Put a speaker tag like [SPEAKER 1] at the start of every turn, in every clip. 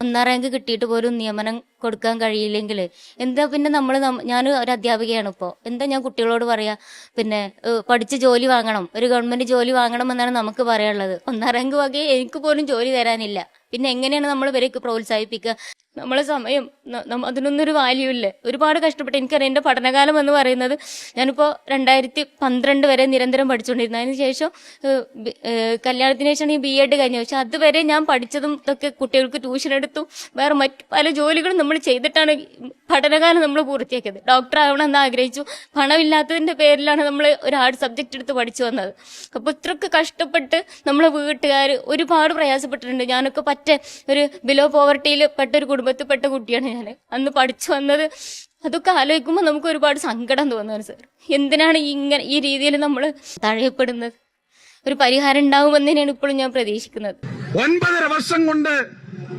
[SPEAKER 1] ഒന്നാം റാങ്ക് കിട്ടിയിട്ട് പോലും നിയമനം കൊടുക്കാൻ കഴിയില്ലെങ്കിൽ എന്താ പിന്നെ നമ്മൾ ഞാൻ ഒരു അധ്യാപികയാണ് ഇപ്പോൾ എന്താ ഞാൻ കുട്ടികളോട് പറയാ? പിന്നെ പഠിച്ച് ജോലി വാങ്ങണം. ഒരു ഗവൺമെന്റ് ജോലി വാങ്ങണം എന്നാണ് നമുക്ക് പറയാനുള്ളത്. ഒന്നാം റാങ്ക് വകയെ എനിക്ക് പോലും ജോലി തരാനില്ല. പിന്നെ എങ്ങനെയാണ് നമ്മൾ ഇവരെയൊക്കെ പ്രോത്സാഹിപ്പിക്കുക? നമ്മളെ സമയം അതിനൊന്നും ഒരു വാല്യൂ ഇല്ല. ഒരുപാട് കഷ്ടപ്പെട്ട് എനിക്കറിയാം എന്റെ പഠനകാലം എന്ന് പറയുന്നത് ഞാനിപ്പോൾ രണ്ടായിരത്തി പന്ത്രണ്ട് വരെ നിരന്തരം പഠിച്ചുകൊണ്ടിരുന്നു അതിന് ശേഷം കല്യാണത്തിന് ശേഷം ഈ ബി എഡ് കഴിഞ്ഞത് പക്ഷെ അതുവരെ ഞാൻ പഠിച്ചതും ഇതൊക്കെ കുട്ടികൾക്ക് ട്യൂഷൻ എടുത്തു വേറെ മറ്റു പല ജോലികളും നമ്മൾ ചെയ്തിട്ടാണ് പഠനകാലം നമ്മൾ പൂർത്തിയാക്കിയത്. ഡോക്ടർ ആവണം എന്ന് ആഗ്രഹിച്ചു. പണമില്ലാത്തതിന്റെ പേരിലാണ് നമ്മൾ ഒരു ആർട്ട് സബ്ജക്റ്റ് എടുത്ത് പഠിച്ചു വന്നത്. അപ്പോൾ ഇത്രയൊക്കെ കഷ്ടപ്പെട്ട് നമ്മളെ വീട്ടുകാർ ഒരുപാട് പ്രയാസപ്പെട്ടിട്ടുണ്ട്. ഞാനൊക്കെ പറ്റ ഒരു ബിലോ പോവർട്ടിയിൽ പെട്ട ഒരു കുടുംബത്തിൽ പെട്ട കുട്ടിയാണ് ഞാൻ അന്ന് പഠിച്ചു വന്നത് അതൊക്കെ ആലോചിക്കുമ്പോൾ നമുക്ക് ഒരുപാട് സങ്കടം തോന്നുന്നു സാർ എന്തിനാണ് ഇങ്ങനെ ഈ രീതിയിൽ നമ്മൾ തഴയപ്പെടുന്നത്? ഒരു പരിഹാരം ഉണ്ടാവുമെന്ന് തന്നെയാണ് ഇപ്പോഴും ഞാൻ പ്രതീക്ഷിക്കുന്നത്.
[SPEAKER 2] ഒൻപതര വർഷം കൊണ്ട്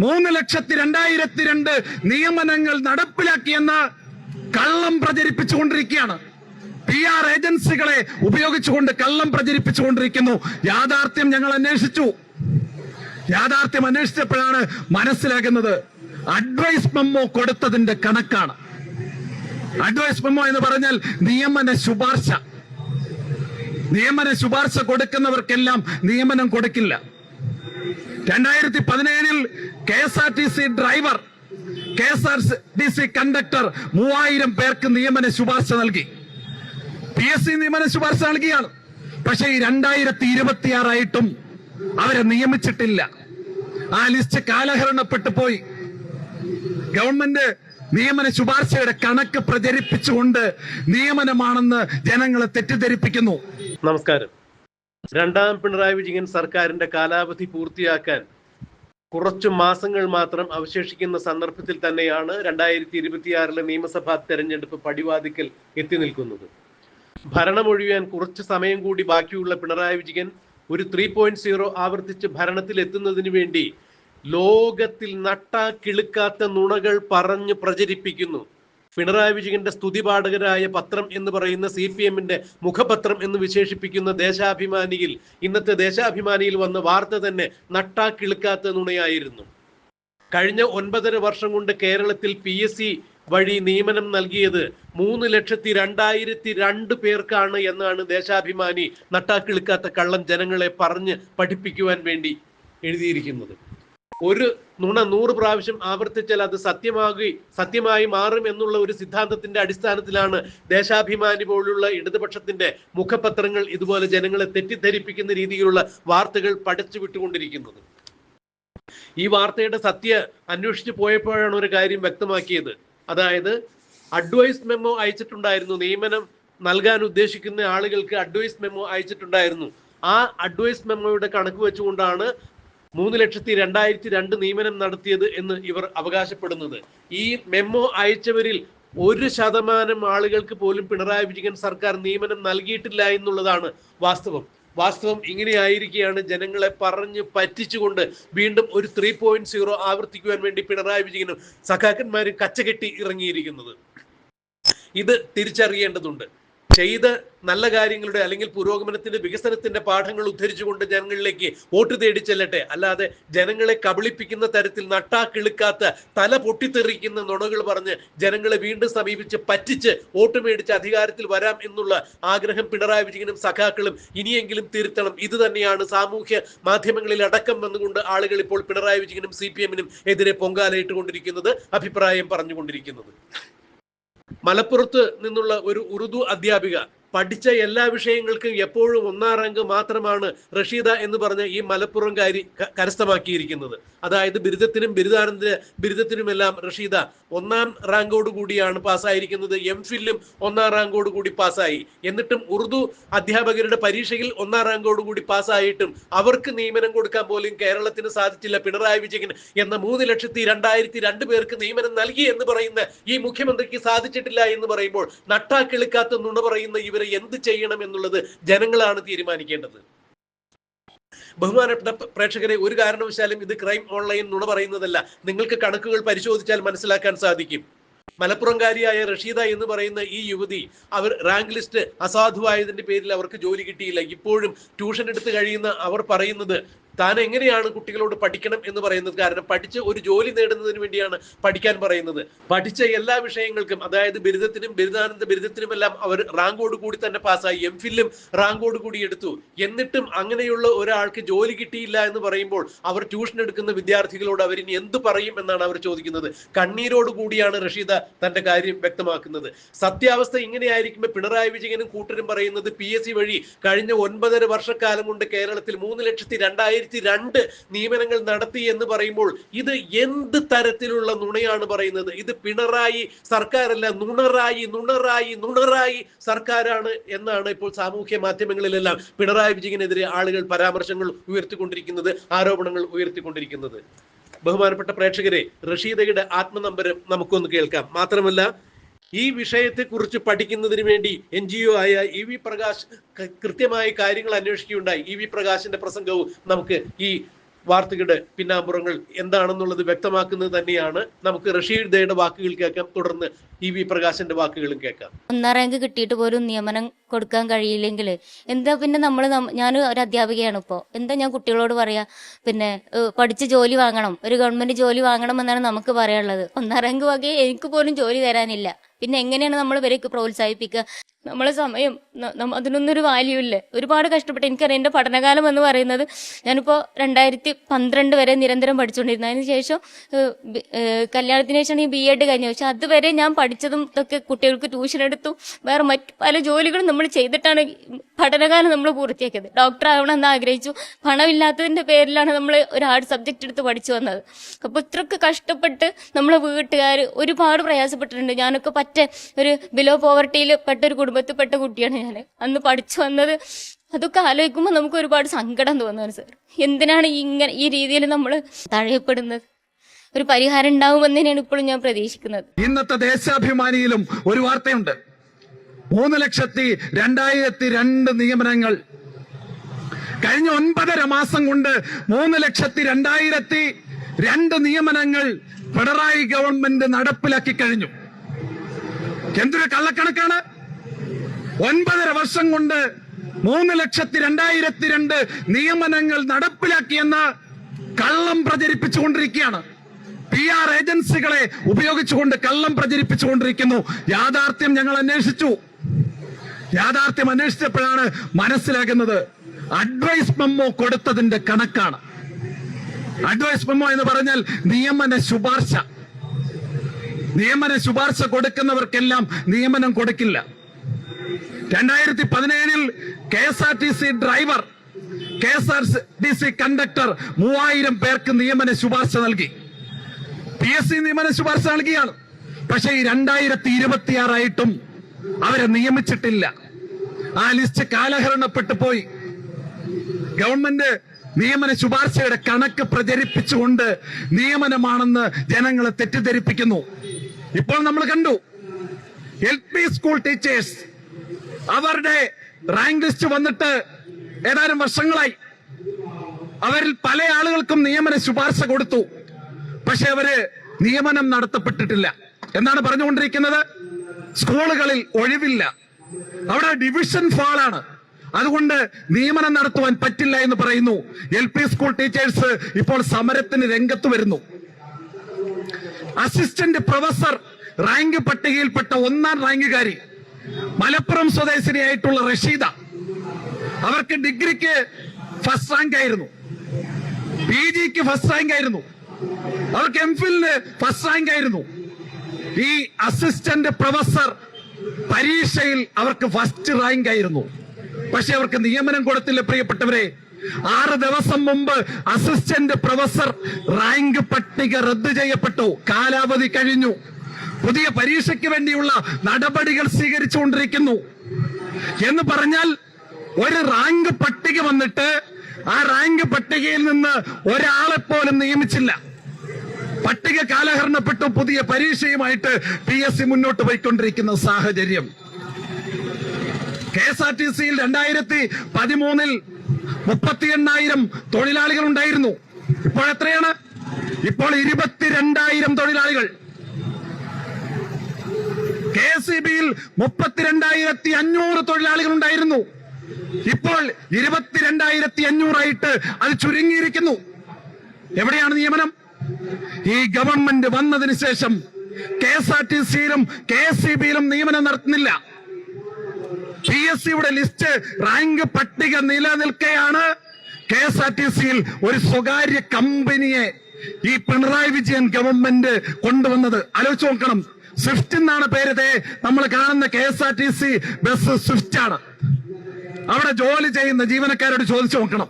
[SPEAKER 2] മൂന്ന് ലക്ഷത്തി രണ്ടായിരത്തി രണ്ട് നിയമനങ്ങൾ നടപ്പിലാക്കിയെന്ന് കള്ളം പ്രചരിപ്പിച്ചുകൊണ്ടിരിക്കുകയാണ് പി ആർ ഏജൻസികളെ ഉപയോഗിച്ചുകൊണ്ട് കള്ളം പ്രചരിപ്പിച്ചുകൊണ്ടിരിക്കുന്നു യാഥാർത്ഥ്യം ഞങ്ങൾ അന്വേഷിച്ചു. യാഥാർത്ഥ്യം അന്വേഷിച്ചപ്പോഴാണ് മനസ്സിലാക്കുന്നത് അഡ്വൈസ് മെമ്മോ കൊടുത്തതിന്റെ കണക്കാണ്. അഡ്വൈസ് മെമ്മോ എന്ന് പറഞ്ഞാൽ നിയമന ശുപാർശ. നിയമന ശുപാർശ കൊടുക്കുന്നവർക്കെല്ലാം നിയമനം കൊടുക്കില്ല. രണ്ടായിരത്തി പതിനേഴിൽ K S R T C driver K S R T C conductor മൂവായിരം പേർക്ക് നിയമന ശുപാർശ നൽകി. പി എസ് സി നിയമന ശുപാർശ നൽകിയാണ്. പക്ഷേ ഈ രണ്ടായിരത്തി ഇരുപത്തിയാറായിട്ടും അവരെ നിയമിച്ചിട്ടില്ല. ആ ലിസ്റ്റ് കാലഹരണപ്പെട്ടു പോയി. ഗവൺമെന്റ് നിയമന ശുപാർശയുടെ കണക്ക് പ്രചരിപ്പിച്ചുകൊണ്ട് നിയമനമാണെന്ന് ജനങ്ങളെ തെറ്റിദ്ധരിപ്പിക്കുന്നു.
[SPEAKER 3] നമസ്കാരം. രണ്ടാം പിണറായി വിജയൻ സർക്കാരിന്റെ കാലാവധി പൂർത്തിയാക്കാൻ കുറച്ചു മാസങ്ങൾ മാത്രം അവശേഷിക്കുന്ന സന്ദർഭത്തിൽ തന്നെയാണ് രണ്ടായിരത്തി ഇരുപത്തിയാറിലെ നിയമസഭാ തെരഞ്ഞെടുപ്പ് പടിവാതിക്കൽ എത്തി നിൽക്കുന്നത്. ഭരണമൊഴിയാൻ കുറച്ച് സമയം കൂടി ബാക്കിയുള്ള പിണറായി വിജയൻ ഒരു ത്രീ പോയിന്റ് സീറോ ആവർത്തിച്ച് ഭരണത്തിൽ എത്തുന്നതിന് വേണ്ടി ലോകത്തിൽ നട്ടാ കിളുക്കാത്ത നുണകൾ പറഞ്ഞ് പ്രചരിപ്പിക്കുന്നു. പിണറായി വിജയന്റെ സ്തുതിപാഠകരായ പത്രം എന്ന് പറയുന്ന സി പി എമ്മിന്റെ മുഖപത്രം എന്ന് വിശേഷിപ്പിക്കുന്ന ദേശാഭിമാനിയിൽ ഇന്നത്തെ ദേശാഭിമാനിയിൽ വന്ന വാർത്ത തന്നെ നട്ടാ കിളുക്കാത്ത നുണയായിരുന്നു. കഴിഞ്ഞ ഒൻപതര വർഷം കൊണ്ട് കേരളത്തിൽ പി എസ് സി വഴി നിയമനം നൽകിയത് മൂന്ന് ലക്ഷത്തി രണ്ടായിരത്തി രണ്ട് പേർക്കാണ് എന്നാണ് ദേശാഭിമാനി നട്ടാക്കിളിക്കാത്ത കള്ളം ജനങ്ങളെ പറഞ്ഞ് പഠിപ്പിക്കുവാൻ വേണ്ടി എഴുതിയിരിക്കുന്നത്. ഒരു നുണ നൂറ് പ്രാവശ്യം ആവർത്തിച്ചാൽ അത് സത്യമാകി സത്യമായി മാറും എന്നുള്ള ഒരു സിദ്ധാന്തത്തിന്റെ അടിസ്ഥാനത്തിലാണ് ദേശാഭിമാനി പോലുള്ള ഇടതുപക്ഷത്തിന്റെ മുഖപത്രങ്ങൾ ഇതുപോലെ ജനങ്ങളെ തെറ്റിദ്ധരിപ്പിക്കുന്ന രീതിയിലുള്ള വാർത്തകൾ പടച്ചു വിട്ടുകൊണ്ടിരിക്കുന്നത്. ഈ വാർത്തയുടെ സത്യ അന്വേഷിച്ചു പോയപ്പോഴാണ് ഒരു കാര്യം വ്യക്തമാക്കിയത്. അതായത് അഡ്വൈസ് മെമ്മോ അയച്ചിട്ടുണ്ടായിരുന്നു. നിയമനം നൽകാൻ ഉദ്ദേശിക്കുന്ന ആളുകൾക്ക് അഡ്വൈസ് മെമ്മോ അയച്ചിട്ടുണ്ടായിരുന്നു. ആ അഡ്വൈസ് മെമ്മോയുടെ കണക്ക് വെച്ചുകൊണ്ടാണ് മൂന്ന് ലക്ഷത്തി രണ്ടായിരത്തി രണ്ട് നിയമനം നടത്തിയത് എന്ന് ഇവർ അവകാശപ്പെടുന്നത്. ഈ മെമ്മോ അയച്ചവരിൽ ഒരു ശതമാനം ആളുകൾക്ക് പോലും പിണറായി വിജയൻ സർക്കാർ നിയമനം നൽകിയിട്ടില്ല എന്നുള്ളതാണ് വാസ്തവം. വാസ്തവം ഇങ്ങനെയായിരിക്കുകയാണ് ജനങ്ങളെ പറഞ്ഞ് പറ്റിച്ചുകൊണ്ട് വീണ്ടും ഒരു ത്രീ പോയിന്റ് സീറോ ആവർത്തിക്കുവാൻ വേണ്ടി പിണറായി വിജയനും സഖാക്കന്മാരും കച്ചകെട്ടി ഇറങ്ങിയിരിക്കുന്നത്. ഇത് തിരിച്ചറിയേണ്ടതുണ്ട്. ചെയ്ത നല്ല കാര്യങ്ങളുടെ അല്ലെങ്കിൽ പുരോഗമനത്തിന്റെ വികസനത്തിന്റെ പാഠങ്ങൾ ഉദ്ധരിച്ചുകൊണ്ട് ജനങ്ങളിലേക്ക് വോട്ട് തേടി ചെല്ലട്ടെ. അല്ലാതെ ജനങ്ങളെ കബളിപ്പിക്കുന്ന തരത്തിൽ നട്ടാക്കിളുക്കാത്ത തല പൊട്ടിത്തെറിക്കുന്ന നുണകൾ പറഞ്ഞ് ജനങ്ങളെ വീണ്ടും സമീപിച്ച് പറ്റിച്ച് വോട്ട് മേടിച്ച് അധികാരത്തിൽ വരാം എന്നുള്ള ആഗ്രഹം പിണറായി വിജയനും സഖാക്കളും ഇനിയെങ്കിലും തിരുത്തണം. ഇത് തന്നെയാണ് സാമൂഹ്യ മാധ്യമങ്ങളിൽ അടക്കം വന്നുകൊണ്ട് ആളുകൾ ഇപ്പോൾ പിണറായി വിജയനും സി പി എമ്മിനും എതിരെ പൊങ്കാലയിട്ടുകൊണ്ടിരിക്കുന്നത് അഭിപ്രായം പറഞ്ഞുകൊണ്ടിരിക്കുന്നത്. മലപ്പുറത്ത് നിന്നുള്ള ഒരു ഉറുദു അധ്യാപിക പഠിച്ച എല്ലാ വിഷയങ്ങൾക്കും എപ്പോഴും ഒന്നാം റാങ്ക് മാത്രമാണ് റഷീദ എന്ന് പറഞ്ഞ ഈ മലപ്പുറംകാരി കരസ്ഥമാക്കിയിരിക്കുന്നത്. അതായത് ബിരുദത്തിനും ബിരുദാനന്ദ ബിരുദത്തിനുമെല്ലാം റഷീദ ഒന്നാം റാങ്കോട് കൂടിയാണ് പാസ്സായിരിക്കുന്നത്. എം ഫില്ലും ഒന്നാം റാങ്കോട് കൂടി പാസ്സായി. എന്നിട്ടും ഉറുദു അധ്യാപകരുടെ പരീക്ഷയിൽ ഒന്നാം റാങ്കോട് കൂടി പാസ്സായിട്ടും അവർക്ക് നിയമനം കൊടുക്കാൻ പോലും കേരളത്തിന് സാധിച്ചില്ല. പിണറായി വിജയൻ എന്ന മൂന്ന് ലക്ഷത്തി രണ്ടായിരത്തി രണ്ട് പേർക്ക് നിയമനം നൽകി എന്ന് പറയുന്ന ഈ മുഖ്യമന്ത്രിക്ക് സാധിച്ചിട്ടില്ല എന്ന് പറയുമ്പോൾ നട്ടാ കിളുക്കാത്ത നുണ പറയുന്ന ഇവരെ എന്ത് ചെയ്യണം എന്നുള്ളത് ജനങ്ങളാണ് തീരുമാനിക്കേണ്ടത്. ബഹുമാനപ്പെട്ട പ്രേക്ഷകരെ ഒരു കാരണവശാലും ഇത് ക്രൈം ഓൺലൈൻ നുണ പറയുന്നതല്ല. നിങ്ങൾക്ക് കണക്കുകൾ പരിശോധിച്ചാൽ മനസ്സിലാക്കാൻ സാധിക്കും. മലപ്പുറംകാരിയായ റഷീദ എന്ന് പറയുന്ന ഈ യുവതി അവർ റാങ്ക് ലിസ്റ്റ് അസാധുവായതിന്റെ പേരിൽ അവർക്ക് ജോലി കിട്ടിയില്ല. ഇപ്പോഴും ട്യൂഷൻ എടുത്ത് കഴിയുന്ന അവർ പറയുന്നത് താൻ എങ്ങനെയാണ് കുട്ടികളോട് പഠിക്കണം എന്ന് പറയുന്നത് കാരണം പഠിച്ച് ഒരു ജോലി നേടുന്നതിന് വേണ്ടിയാണ് പഠിക്കാൻ പറയുന്നത്. പഠിച്ച എല്ലാ വിഷയങ്ങൾക്കും അതായത് ബിരുദത്തിനും ബിരുദാനന്ദ ബിരുദത്തിനുമെല്ലാം അവർ റാങ്കോട് കൂടി തന്നെ പാസ്സായി. എം ഫില്ലും റാങ്കോട് കൂടി എടുത്തു. എന്നിട്ടും അങ്ങനെയുള്ള ഒരാൾക്ക് ജോലി കിട്ടിയില്ല എന്ന് പറയുമ്പോൾ അവർ ട്യൂഷൻ എടുക്കുന്ന വിദ്യാർത്ഥികളോട് അവർ ഇനി എന്ത് പറയും എന്നാണ് അവർ ചോദിക്കുന്നത്. കണ്ണീരോട് കൂടിയാണ് റഷീദ തന്റെ കാര്യം വ്യക്തമാക്കുന്നത്. സത്യാവസ്ഥ ഇങ്ങനെയായിരിക്കുമ്പോൾ പിണറായി വിജയനും കൂട്ടരും പറയുന്നത് പി എസ് സി വഴി കഴിഞ്ഞ ഒൻപതര വർഷക്കാലം കൊണ്ട് കേരളത്തിൽ മൂന്ന് ലക്ഷത്തി രണ്ടായിരത്തി രണ്ട് നിയമനങ്ങൾ നടത്തി എന്ന് പറയുമ്പോൾ ഇത് എന്ത് തരത്തിലുള്ള നുണയാണ് പറയുന്നത്? ഇത് പിണറായി സർക്കാരല്ല നുണറായി നുണറായി നുണറായി സർക്കാരാണ് എന്നാണ് ഇപ്പോൾ സാമൂഹ്യ മാധ്യമങ്ങളിലെല്ലാം പിണറായി വിജയനെതിരെ ആളുകൾ പരാമർശങ്ങൾ ഉയർത്തിക്കൊണ്ടിരിക്കുന്നത് ആരോപണങ്ങൾ ഉയർത്തിക്കൊണ്ടിരിക്കുന്നത്. ബഹുമാനപ്പെട്ട പ്രേക്ഷകരെ റഷീദയുടെ ആത്മനമ്പരം നമുക്കൊന്ന് കേൾക്കാം. മാത്രമല്ല ഈ വിഷയത്തെക്കുറിച്ച് പഠിക്കുന്നതിന് വേണ്ടി എൻ ജി ഒ ആയ ഇ വി പ്രകാശ് കൃത്യമായ കാര്യങ്ങൾ അന്വേഷിക്കുകയുണ്ടായി. ഇ വി പ്രകാശിന്റെ പ്രസംഗവും നമുക്ക് ഈ വാർത്തകളുടെ പിന്നാമ്പുറങ്ങൾ എന്താണെന്നുള്ളത് വ്യക്തമാക്കുന്നത് തന്നെയാണ്. നമുക്ക് റഷീദയുടെ വാക്കുകൾ കേൾക്കാം. തുടർന്ന് ഇ വി പ്രകാശിന്റെ വാക്കുകളും കേൾക്കാം.
[SPEAKER 1] ഒന്നാം റാങ്ക് കിട്ടിയിട്ട് പോലും നിയമനം കൊടുക്കാൻ കഴിയില്ലെങ്കിൽ എന്താ പിന്നെ നമ്മൾ ഞാൻ ഒരു അധ്യാപികയാണ് ഇപ്പോൾ എന്താ ഞാൻ കുട്ടികളോട് പറയാ? പിന്നെ പഠിച്ച് ജോലി വാങ്ങണം. ഒരു ഗവൺമെന്റ് ജോലി വാങ്ങണം എന്നാണ് നമുക്ക് പറയാനുള്ളത്. ഒന്നാം റാങ്ക് വകയെ എനിക്ക് പോലും ജോലി തരാനില്ല. പിന്നെ എങ്ങനെയാണ് നമ്മൾ ഇവരെയൊക്കെ പ്രോത്സാഹിപ്പിക്കുക? നമ്മളെ സമയം അതിനൊന്നൊരു വാല്യൂ ഇല്ലേ. ഒരുപാട് കഷ്ടപ്പെട്ട് എനിക്കറിയാം എന്റെ പഠനകാലം എന്ന് പറയുന്നത് ഞാനിപ്പോൾ രണ്ടായിരത്തി പന്ത്രണ്ട് വരെ നിരന്തരം പഠിച്ചുകൊണ്ടിരുന്നു അതിന് ശേഷം കല്യാണത്തിന് ശേഷമാണ് ഈ ബി എഡ് കഴിഞ്ഞു. പക്ഷെ അതുവരെ ഞാൻ പഠിച്ചതും ഇതൊക്കെ കുട്ടികൾക്ക് ട്യൂഷൻ എടുത്തു. വേറെ മറ്റു പല ജോലികളും നമ്മൾ ചെയ്തിട്ടാണ് പഠനകാലം നമ്മൾ പൂർത്തിയാക്കിയത്. ഡോക്ടർ ആവണമെന്ന് ആഗ്രഹിച്ചു. പണമില്ലാത്തതിന്റെ പേരിലാണ് നമ്മൾ ഒരു ഹാർഡ് സബ്ജക്റ്റ് എടുത്ത് പഠിച്ചു വന്നത്. അപ്പോൾ ഇത്രയൊക്കെ കഷ്ടപ്പെട്ട് നമ്മളെ വീട്ടുകാർ ഒരുപാട് പ്രയാസപ്പെട്ടിട്ടുണ്ട്. ഞാനൊക്കെ പറ്റ ഒരു ബിലോ പോവർട്ടിയിൽ പെട്ട ഒരു കുടുംബത്തിൽ പെട്ട കുട്ടിയാണ് ഞാൻ. അന്ന് പഠിച്ചു വന്നത് അതൊക്കെ ആലോചിക്കുമ്പോൾ നമുക്ക് ഒരുപാട് സങ്കടം തോന്നുന്നു സാർ. എന്തിനാണ് ഇങ്ങനെ ഈ രീതിയിൽ നമ്മൾ തഴയപ്പെടുന്നത്? ഒരു പരിഹാരം ഉണ്ടാവുമെന്ന് തന്നെയാണ് ഇപ്പോഴും ഞാൻ പ്രതീക്ഷിക്കുന്നത്.
[SPEAKER 2] ഇന്നത്തെ ദേശാഭിമാനിയിലും ഒരു വാർത്തയുണ്ട്. മൂന്ന് ലക്ഷത്തി രണ്ടായിരത്തി രണ്ട് നിയമനങ്ങൾ. കഴിഞ്ഞ ഒൻപതര മാസം കൊണ്ട് മൂന്ന് ലക്ഷത്തി രണ്ടായിരത്തി രണ്ട് നിയമനങ്ങൾ പിണറായി ഗവൺമെന്റ് നടപ്പിലാക്കി കഴിഞ്ഞു. എന്തൊരു കള്ളക്കണക്കാണ്? ഒൻപതര വർഷം കൊണ്ട് മൂന്ന് ലക്ഷത്തി രണ്ടായിരത്തി രണ്ട് നിയമനങ്ങൾ നടപ്പിലാക്കിയെന്ന് കള്ളം പ്രചരിപ്പിച്ചുകൊണ്ടിരിക്കുകയാണ്. പി ആർ ഏജൻസികളെ ഉപയോഗിച്ചുകൊണ്ട് കള്ളം പ്രചരിപ്പിച്ചുകൊണ്ടിരിക്കുന്നു. യാഥാർത്ഥ്യം ഞങ്ങൾ അന്വേഷിച്ചു. യാഥാർത്ഥ്യം അന്വേഷിച്ചപ്പോഴാണ് മനസ്സിലാകുന്നത് അഡ്വൈസ് മെമ്മോ കൊടുത്തതിന്റെ കണക്കാണ്. അഡ്വൈസ് മെമ്മോ എന്ന് പറഞ്ഞാൽ നിയമന ശുപാർശ. നിയമന ശുപാർശ കൊടുക്കുന്നവർക്കെല്ലാം നിയമനം കൊടുക്കില്ല. രണ്ടായിരത്തി പതിനേഴിൽ K S R T C driver K S R T C conductor മൂവായിരം പേർക്ക് നിയമന ശുപാർശ നൽകി. പി എസ് സി നിയമന ശുപാർശ നൽകിയാണ്. പക്ഷേ ഈ രണ്ടായിരത്തി ഇരുപത്തിയാറായിട്ടും അവരെ നിയമിച്ചിട്ടില്ല. ആ ലിസ്റ്റ് കാലഹരണപ്പെട്ടു പോയി. ഗവൺമെന്റ് നിയമന ശുപാർശയുടെ കണക്ക് പ്രചരിപ്പിച്ചുകൊണ്ട് നിയമനമാണെന്ന് ജനങ്ങളെ തെറ്റിദ്ധരിപ്പിക്കുന്നു. ഇപ്പോൾ നമ്മൾ കണ്ടു. എൽ പി സ്കൂൾ ടീച്ചേഴ്സ് അവരുടെ റാങ്ക് ലിസ്റ്റ് വന്നിട്ട് ഏതാനും വർഷങ്ങളായി. അവരിൽ പല ആളുകൾക്കും നിയമന ശുപാർശ കൊടുത്തു. പക്ഷെ അവർ നിയമനം നടത്തപ്പെട്ടിട്ടില്ല. എന്താണ് പറഞ്ഞുകൊണ്ടിരിക്കുന്നത്? സ്കൂളുകളിൽ ഒഴിവില്ല. അവിടെ ഡിവിഷൻ ഫാളാണ്. അതുകൊണ്ട് നിയമനം നടത്തുവാൻ പറ്റില്ല എന്ന് പറയുന്നു. എൽ പി സ്കൂൾ ടീച്ചേഴ്സ് ഇപ്പോൾ സമരത്തിന് രംഗത്ത് വരുന്നു. അസിസ്റ്റന്റ് പ്രൊഫസർ റാങ്ക് പട്ടികയിൽപ്പെട്ട ഒന്നാം റാങ്കുകാരി മലപ്പുറം സ്വദേശിനിയായിട്ടുള്ള റഷീദ. അവർക്ക് ഡിഗ്രിക്ക് ഫസ്റ്റ് റാങ്ക് ആയിരുന്നു. പി ജിക്ക് ഫസ്റ്റ് റാങ്ക് ആയിരുന്നു. അവർക്ക് എം ഫിലിന് ഫസ്റ്റ് റാങ്ക് ആയിരുന്നു. ഈ അസിസ്റ്റന്റ് പ്രൊഫസർ പരീക്ഷയിൽ അവർക്ക് ഫസ്റ്റ് റാങ്ക് ആയിരുന്നു. പക്ഷെ അവർക്ക് നിയമനം കൊടുത്തില്ല പ്രിയപ്പെട്ടവരെ. ആറ് ദിവസം മുമ്പ് അസിസ്റ്റന്റ് പ്രൊഫസർ റാങ്ക് പട്ടിക റദ്ദ് ചെയ്യപ്പെട്ടു. കാലാവധി കഴിഞ്ഞു. പുതിയ പരീക്ഷയ്ക്ക് വേണ്ടിയുള്ള നടപടികൾ സ്വീകരിച്ചുകൊണ്ടിരിക്കുന്നു. എന്ന് പറഞ്ഞാൽ ഒരു റാങ്ക് പട്ടിക വന്നിട്ട് ആ റാങ്ക് പട്ടികയിൽ നിന്ന് ഒരാളെ പോലും നിയമിച്ചില്ല. പട്ടിക കാലഹരണപ്പെട്ടു പുതിയ പരീക്ഷയുമായിട്ട് പി എസ് സി മുന്നോട്ട് പോയിക്കൊണ്ടിരിക്കുന്ന സാഹചര്യം. കെ എസ് ആർ ടി സിയിൽ രണ്ടായിരത്തി പതിമൂന്നിൽ മുപ്പത്തി എണ്ണായിരം തൊഴിലാളികൾ ഉണ്ടായിരുന്നു. ഇപ്പോൾ എത്രയാണ്? ഇപ്പോൾ ഇരുപത്തിരണ്ടായിരം തൊഴിലാളികൾ. കെ സി ബിയിൽ മുപ്പത്തിരണ്ടായിരത്തി അഞ്ഞൂറ് തൊഴിലാളികൾ ഉണ്ടായിരുന്നു ഇപ്പോൾ ഇരുപത്തിരണ്ടായിരത്തി അഞ്ഞൂറായിട്ട് അത് ചുരുങ്ങിയിരിക്കുന്നു. എവിടെയാണ് നിയമനം? ഈ ഗവൺമെന്റ് വന്നതിന് ശേഷം കെ എസ് ആർ ടി സിയിലും കെ എസ് സി ബിയിലും നിയമനം നടത്തുന്നില്ല. പി എസ് സിയുടെ ലിസ്റ്റ് റാങ്ക് പട്ടിക നിലനിൽക്കെയാണ് കെ എസ് ആർ ടി സിയിൽ ഒരു സ്വകാര്യ കമ്പനിയെ ഈ പിണറായി വിജയൻ ഗവൺമെന്റ് കൊണ്ടുവന്നത്. ആലോചിച്ച് നോക്കണം. സ്വിഫ്റ്റ് എന്നാണ് പേര് ദേ നമ്മൾ കാണുന്ന K S R T C bus Swift ആണ്. അവിടെ ജോലി ചെയ്യുന്ന ജീവനക്കാരോട് ചോദിച്ചു നോക്കണം.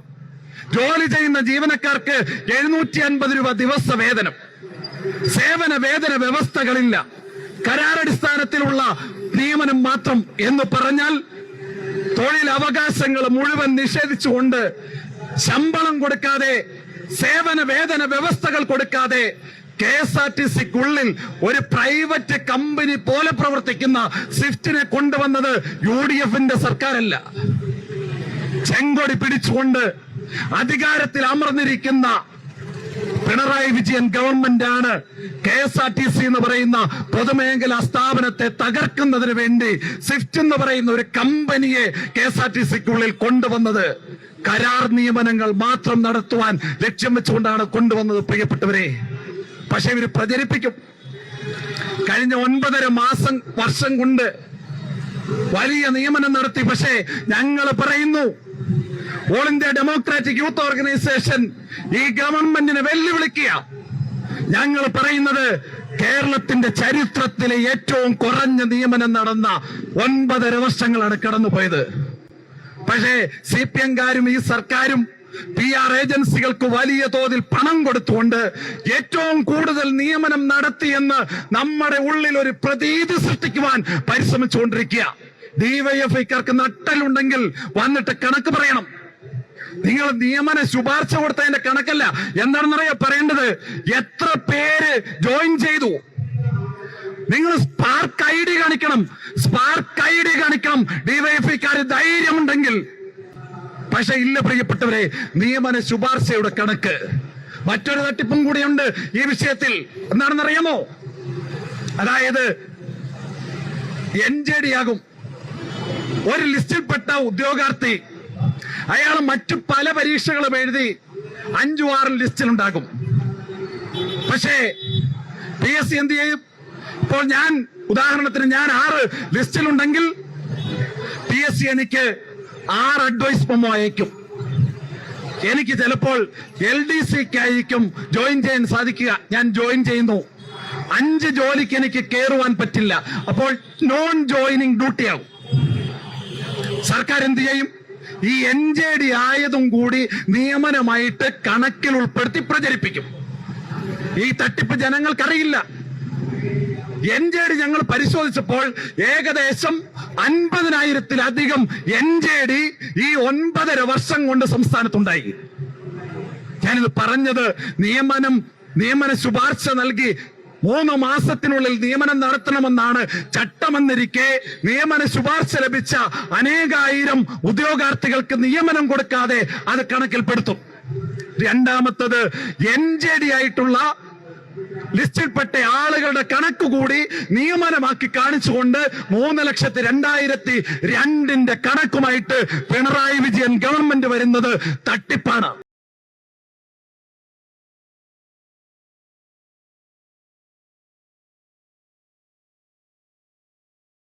[SPEAKER 2] ജോലി ചെയ്യുന്ന ജീവനക്കാർക്ക് എഴുന്നൂറ്റി അൻപത് രൂപ ദിവസ വേതനം. സേവന വേതന വ്യവസ്ഥകളില്ല. കരാറടിസ്ഥാനത്തിലുള്ള നിയമനം മാത്രം എന്ന് പറഞ്ഞാൽ തൊഴിൽ അവകാശങ്ങൾ മുഴുവൻ നിഷേധിച്ചുകൊണ്ട് ശമ്പളം കൊടുക്കാതെ സേവന വേതന വ്യവസ്ഥകൾ കൊടുക്കാതെ കെ എസ് ആർ ടി സിക്കുള്ളിൽ ഒരു പ്രൈവറ്റ് കമ്പനി പോലെ പ്രവർത്തിക്കുന്ന സ്വിഫ്റ്റിനെ കൊണ്ടുവന്നത് യു ഡി എഫിന്റെ സർക്കാരല്ല. ചെങ്കൊടി പിടിച്ചുകൊണ്ട് അധികാരത്തിൽ അമർന്നിരിക്കുന്ന പിണറായി വിജയൻ ഗവൺമെന്റ് ആണ് K S R T C എന്ന് പറയുന്ന പൊതുമേഖലാ സ്ഥാപനത്തെ തകർക്കുന്നതിന് വേണ്ടി സ്വിഫ്റ്റ് എന്ന് പറയുന്ന ഒരു കമ്പനിയെ കെ എസ് ആർ ടി സിക്കുള്ളിൽ കൊണ്ടുവന്നത്. കരാർ നിയമനങ്ങൾ മാത്രം നടത്തുവാൻ ലക്ഷ്യം വെച്ചുകൊണ്ടാണ് കൊണ്ടുവന്നത് പ്രിയപ്പെട്ടവരെ. പക്ഷെ ഇവർ പ്രചരിപ്പിക്കും. കഴിഞ്ഞ ഒൻപതര മാസം വർഷം കൊണ്ട് വലിയ നിയമനം നടത്തി. പക്ഷേ ഞങ്ങൾ പറയുന്നു all India Democratic Youth Organisation ഈ ഗവൺമെന്റിനെ വെല്ലുവിളിക്കുക. ഞങ്ങൾ പറയുന്നത് കേരളത്തിന്റെ ചരിത്രത്തിലെ ഏറ്റവും കുറഞ്ഞ നിയമനം നടന്ന ഒൻപതര വർഷങ്ങളാണ് കടന്നുപോയത്. പക്ഷേ സി പി എംകാരും ഈ സർക്കാരും പി ആർ ഏജൻസികൾക്ക് വലിയ തോതിൽ പണം കൊടുത്തുകൊണ്ട് ഏറ്റവും കൂടുതൽ നിയമനം നടത്തിയെന്ന് നമ്മുടെ ഉള്ളിൽ ഒരു പ്രതീതി സൃഷ്ടിക്കുവാൻ പരിശ്രമിച്ചുകൊണ്ടിരിക്കുക. ഡിവൈഎഫ്ഐക്കാർക്ക് നട്ടലുണ്ടെങ്കിൽ വന്നിട്ട് കണക്ക് പറയണം. നിങ്ങൾ നിയമന ശുപാർശ കൊടുത്തതിന്റെ കണക്കല്ല. എന്താണെന്നറിയാ? പറയേണ്ടത് എത്ര പേര് ജോയിൻ ചെയ്തു? നിങ്ങൾ സ്പാർക്ക് ഐ ഡി കാണിക്കണം. സ്പാർക്ക് ഐ ഡി കാണിക്കണം. ഡിവൈഎഫ്ഐക്കാർ ധൈര്യമുണ്ടെങ്കിൽ പക്ഷെ ഇല്ല പ്രിയപ്പെട്ടവരെ നിയമന ശുപാർശയുടെ കണക്ക്. മറ്റൊരു തട്ടിപ്പും കൂടിയുണ്ട്. ഈ വിഷയത്തിൽ എന്താണെന്നറിയാമോ? അതായത് എൻ ജെ ഡി ആകും. ഒരു ലിസ്റ്റിൽപ്പെട്ട ഉദ്യോഗാർത്ഥി അയാൾ മറ്റു പല പരീക്ഷകളും എഴുതി അഞ്ചു ആറ് ലിസ്റ്റിലുണ്ടാകും. പക്ഷേ പി എസ് സി എന്ത് ചെയ്യും? ഇപ്പോൾ ഞാൻ ഉദാഹരണത്തിന് ഞാൻ ആറ് ലിസ്റ്റിലുണ്ടെങ്കിൽ പി എസ് സി എനിക്ക് ആറ് അഡ്വൈസ് മെമ്മോ അയക്കും. എനിക്ക് ചിലപ്പോൾ എൽ ഡി സിക്കായിരിക്കും ജോയിൻ ചെയ്യാൻ സാധിക്കുക. ഞാൻ ജോയിൻ ചെയ്യുന്നു. അഞ്ച് ജോലിക്ക് എനിക്ക് കയറുവാൻ പറ്റില്ല. അപ്പോൾ നോൺ ജോയിനിങ് ഡ്യൂട്ടിയാകും സർക്കാർ എന്ത് ചെയ്യും? ഈ എൻ ജെ ഡി ആയതും കൂടി നിയമനമായിട്ട് കണക്കിൽ ഉൾപ്പെടുത്തി പ്രചരിപ്പിക്കും. ഈ തട്ടിപ്പ് ജനങ്ങൾക്കറിയില്ല. എൻ ജെ ഡി ഞങ്ങൾ പരിശോധിച്ചപ്പോൾ ഏകദേശം അൻപതിനായിരത്തിലധികം എൻ ജെ ഡി ഈ ഒൻപതര വർഷം കൊണ്ട് സംസ്ഥാനത്തുണ്ടായി. ഞാനിത് പറഞ്ഞത് നിയമനം നിയമന ശുപാർശ നൽകി മൂന്ന് മാസത്തിനുള്ളിൽ നിയമനം നടത്തണമെന്നാണ് ചട്ടമെന്നിരിക്കെ നിയമന ശുപാർശ ലഭിച്ച അനേകായിരം ഉദ്യോഗാർത്ഥികൾക്ക് നിയമനം കൊടുക്കാതെ അത് കണക്കിൽപ്പെടുത്തും. രണ്ടാമത്തത് എൻ ജെ ഡി ആയിട്ടുള്ള ലിസ്റ്റിൽപ്പെട്ട ആളുകളുടെ കണക്ക് കൂടി നിയമനമാക്കി കാണിച്ചുകൊണ്ട് മൂന്ന് ലക്ഷത്തി രണ്ടായിരത്തി രണ്ടിന്റെ കണക്കുമായിട്ട് പിണറായി വിജയൻ ഗവൺമെന്റ് വരുന്നത് തട്ടിപ്പാണ്.